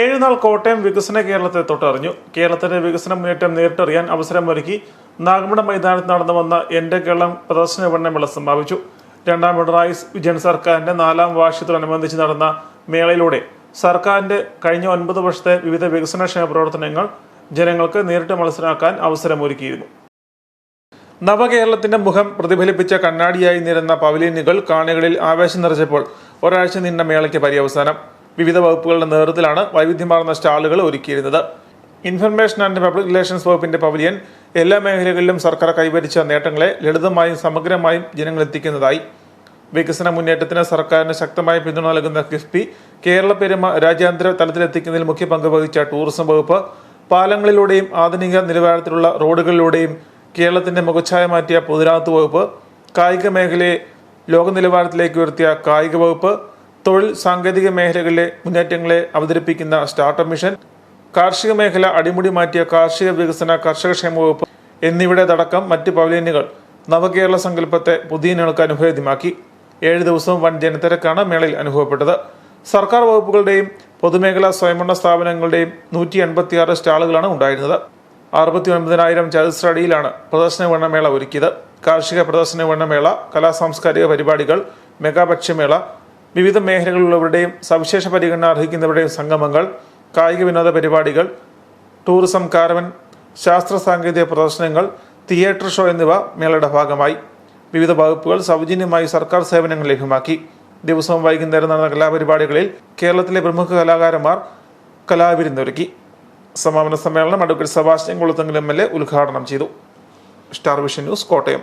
ഏഴുനാൾ കോട്ടയം വികസന കേരളത്തെ തൊട്ടറിഞ്ഞു. കേരളത്തിന്റെ വികസന മുന്നേറ്റം നേരിട്ടറിയാൻ അവസരമൊരുക്കി നാഗമഠ മൈതാനത്ത് നടന്നു വന്ന എന്റെ കേരളം പ്രദർശന വിപണനമേള സമാപിച്ചു. രണ്ടാം പിണറായി വിജയൻ സർക്കാരിന്റെ നാലാം വാർഷികത്തോടനുബന്ധിച്ച് നടന്ന മേളയിലൂടെ സർക്കാരിന്റെ കഴിഞ്ഞ ഒൻപത് വർഷത്തെ വിവിധ വികസനക്ഷേമ പ്രവർത്തനങ്ങൾ ജനങ്ങൾക്ക് നേരിട്ട് മനസ്സിലാക്കാൻ അവസരമൊരുക്കിയിരുന്നു. നവകേരളത്തിന്റെ മുഖം പ്രതിഫലിപ്പിച്ച കണ്ണാടിയായി നിരന്ന പവലിയനുകൾ കാണികളിൽ ആവേശം നിറച്ചപ്പോൾ ഒരാഴ്ച നീണ്ട മേളയ്ക്ക് പര്യവസാനം. വിവിധ വകുപ്പുകളുടെ നേതൃത്വത്തിലാണ് വൈവിധ്യമാർന്ന സ്റ്റാളുകൾ ഒരുക്കിയിരുന്നത്. ഇൻഫർമേഷൻ ആൻഡ് പബ്ലിക് റിലേഷൻസ് വകുപ്പിന്റെ പവലിയൻ എല്ലാ മേഖലകളിലും സർക്കാർ കൈവരിച്ച നേട്ടങ്ങളെ ലളിതമായും സമഗ്രമായും ജനങ്ങളെത്തിക്കുന്നതായി വികസന മുന്നേറ്റത്തിന് സർക്കാരിന് ശക്തമായ പിന്തുണ നൽകുന്ന കിഫ്ബി കേരള പെരുമ രാജ്യാന്തര തലത്തിലെത്തിക്കുന്നതിൽ മുഖ്യ പങ്ക് വഹിച്ച ടൂറിസം വകുപ്പ് പാലങ്ങളിലൂടെയും ആധുനിക നിലവാരത്തിലുള്ള റോഡുകളിലൂടെയും കേരളത്തിന്റെ മുഖച്ഛായ മാറ്റിയ പൊതുരാത്ത് വകുപ്പ് കായിക മേഖലയെ ലോക നിലവാരത്തിലേക്ക് ഉയർത്തിയ കായിക വകുപ്പ് തൊഴിൽ സാങ്കേതിക മേഖലകളിലെ മുന്നേറ്റങ്ങളെ അവതരിപ്പിക്കുന്ന സ്റ്റാർട്ടപ്പ് മിഷൻ കാർഷിക മേഖല അടിമുടി മാറ്റിയ കാർഷിക വികസന കർഷകക്ഷേമ വകുപ്പ് എന്നിവിടേതടക്കം മറ്റ് പവലിയനുകൾ നവകേരള സങ്കല്പത്തെ പുതിയ ഇനങ്ങൾക്ക് അനുഭവേദ്യമാക്കി ഏഴ് ദിവസവും വൻ ജനത്തിരക്കാണ് മേളയിൽ അനുഭവപ്പെട്ടത്. സർക്കാർ വകുപ്പുകളുടെയും പൊതുമേഖലാ സ്വയംഭരണ സ്ഥാപനങ്ങളുടെയും നൂറ്റി എൺപത്തിയാറ് സ്റ്റാളുകളാണ് ഉണ്ടായിരുന്നത്. അറുപത്തി ഒൻപതിനായിരം ചതുശ്ര അടിയിലാണ് പ്രദർശന വിപണമേള ഒരുക്കിയത്. കാർഷിക പ്രദർശന വിപണമേള കലാ സാംസ്കാരിക പരിപാടികൾ മെഗാ ഭക്ഷ്യമേള വിവിധ മേഖലകളിലുള്ളവരുടെയും സവിശേഷ പരിഗണന അർഹിക്കുന്നവരുടെയും സംഗമങ്ങൾ കായിക വിനോദ പരിപാടികൾ ടൂറിസം കാരവൻ ശാസ്ത്ര സാങ്കേതിക പ്രദർശനങ്ങൾ തിയേറ്റർ ഷോ എന്നിവ മേളയുടെ ഭാഗമായി. വിവിധ വകുപ്പുകൾ സൗജന്യമായി സർക്കാർ സേവനങ്ങൾ ലഭ്യമാക്കി. ദിവസവും വൈകുന്നേരം നടന്ന കലാപരിപാടികളിൽ കേരളത്തിലെ പ്രമുഖ കലാകാരന്മാർ കലാവിരുന്നൊരുക്കി സമാപന സമ്മേളനം അഡ്വക്കേറ്റ് സെബാസ്റ്റ്യൻ കുളത്തെങ്കിൽ എം എൽ എ ഉദ്ഘാടനം ചെയ്തു. Star vision news Kottayam.